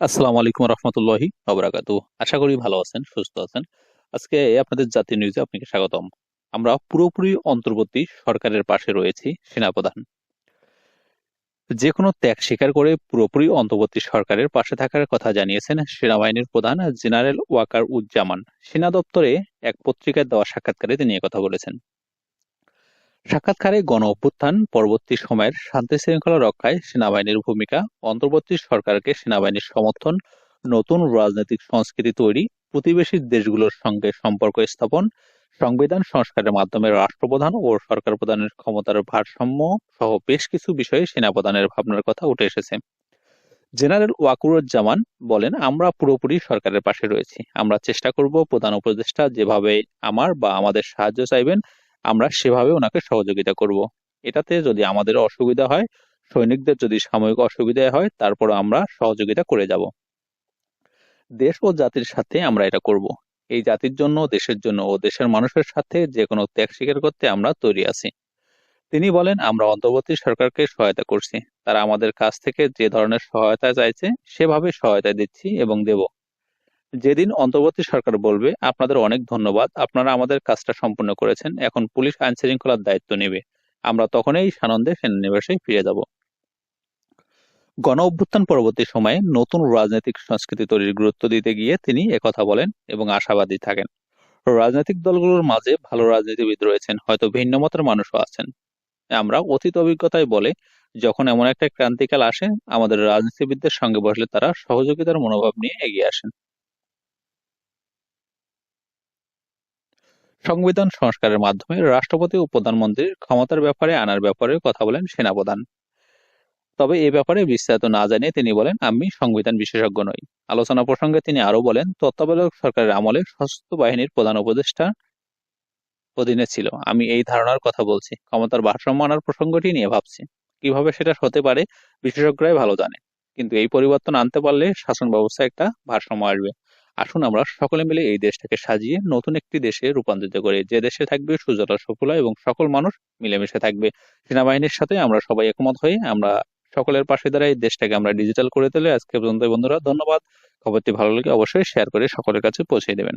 আসসালামু আলাইকুম রহমতুল্লাহি আবরাকাতু আশা করি ভালো আছেন, সুস্থ আছেন। আজকে আপনাদের জাতীয় নিউজে আপনাকে স্বাগতম। আমরা পুরোপুরি অন্তর্বর্তী সরকারের পাশে রয়েছি, সেনাপ্রধান। যে কোনো ত্যাগ স্বীকার করে পুরোপুরি অন্তর্বর্তী সরকারের পাশে থাকার কথা জানিয়েছেন সেনাবাহিনীর প্রধান জেনারেল ওয়াকার উজ্জামান সেনা দপ্তরে এক পত্রিকায় দেওয়া সাক্ষাৎকারে তিনি কথা বলেছেন। সাক্ষাৎকারে গণ অভ্যুত্থান পরবর্তী সময়ের শান্তি শৃঙ্খলা রক্ষায় সেনাবাহিনীর ভূমিকা, অন্তর্বর্তী সরকারকে সেনাবাহিনীর সমর্থন, নতুন রাজনৈতিক সংস্কৃতি তৈরি, প্রতিবেশী দেশগুলোর সঙ্গে সম্পর্ক স্থাপন, সংবিধান সংস্কারের মাধ্যমে রাষ্ট্রপ্রধান ও সরকার প্রধানের ক্ষমতার ভারসাম্য সহ বেশ কিছু বিষয়ে সেনাপ্রধানের ভাবনার কথা উঠে এসেছে। জেনারেল ওয়াকুরুজ্জামান বলেন, আমরা পুরোপুরি সরকারের পাশে রয়েছি। আমরা চেষ্টা করব প্রধান উপদেষ্টা যেভাবে আমার বা আমাদের সাহায্য চাইবেন আমরা সেভাবে ওনাকে সহযোগিতা করব। এটাতে যদি আমাদের অসুবিধা হয়, সৈনিকদের যদি সাময়িক অসুবিধা হয়, তারপর আমরা সহযোগিতা করে যাব। দেশ ও জাতির সাথে আমরা এটা করব। এই জাতির জন্য, দেশের জন্য ও দেশের মানুষের সাথে যে কোনো ত্যাগ স্বীকার করতে আমরা তৈরি আছি। তিনি বলেন, আমরা অন্তর্বর্তী সরকারকে সহায়তা করছি। তারা আমাদের কাছ থেকে যে ধরনের সহায়তা চাইছে, সেভাবে সহায়তা দিচ্ছি এবং দেব। যেদিন অন্তর্বর্তী সরকার বলবে, আপনাদের অনেক ধন্যবাদ। আপনারা আমাদের কাজটা সম্পূর্ণ করেছেন। এখন পুলিশ আইন শৃঙ্খলার দায়িত্ব নেবে। আমরা তখনই সানন্দে সেনানিবাসে ফিরে যাব। গণ অভ্যুত্থান পরবর্তী সময়ে নতুন রাজনৈতিক সংস্কৃতি তৈরির গুরুত্ব দিতে গিয়ে তিনি একথা বলেন এবং আশাবাদী থাকেন। রাজনৈতিক দলগুলোর মাঝে ভালো রাজনীতিবিদ রয়েছেন, হয়তো ভিন্ন মতের মানুষও আছেন। আমরা অতীত অভিজ্ঞতায় বলে, যখন এমন একটা ক্রান্তিকাল আসে, আমাদের রাজনীতিবিদদের সঙ্গে বসলে তারা সহযোগিতার মনোভাব নিয়ে এগিয়ে আসেন। সংবিধান সংস্কারের মাধ্যমে রাষ্ট্রপতি ও প্রধানমন্ত্রীর ক্ষমতার ব্যাপারে, আনার ব্যাপারে কথা বলেন সেনাপ্রধান। তবে এ ব্যাপারে বিস্তারিত না জানিয়ে তিনি বলেন, আমি সংবিধান বিশেষজ্ঞ নই। আলোচনা প্রসঙ্গে তিনি আরও বলেন, তত্ত্বাবধায়ক সরকারের আমলে সশস্ত্র বাহিনীর প্রধান উপদেষ্টা অধীনে ছিল। আমি এই ধারণার কথা বলছি। ক্ষমতার ভারসাম্য আনার প্রসঙ্গটি নিয়ে ভাবছি। কীভাবে সেটা হতে পারে বিশেষজ্ঞরাই ভালো জানে। কিন্তু এই পরিবর্তন আনতে পারলে শাসন ব্যবস্থা একটা ভারসাম্য আসবে। আসুন আমরা সকলে মিলে এই দেশটাকে সাজিয়ে নতুন একটি দেশে রূপান্তরিত করি। যে দেশে থাকবে সুজলা সফলা এবং সকল মানুষ মিলেমিশে থাকবে। সেনাবাহিনীর সাথে আমরা সবাই একমত হয়ে আমরা সকলের পাশে দাঁড়াই, দেশটাকে আমরা ডিজিটাল করে তুলে আজকে পর্যন্ত বন্ধুরা, ধন্যবাদ। খবরটি ভালো লাগে অবশ্যই শেয়ার করে সকলের কাছে পৌঁছে দেবেন।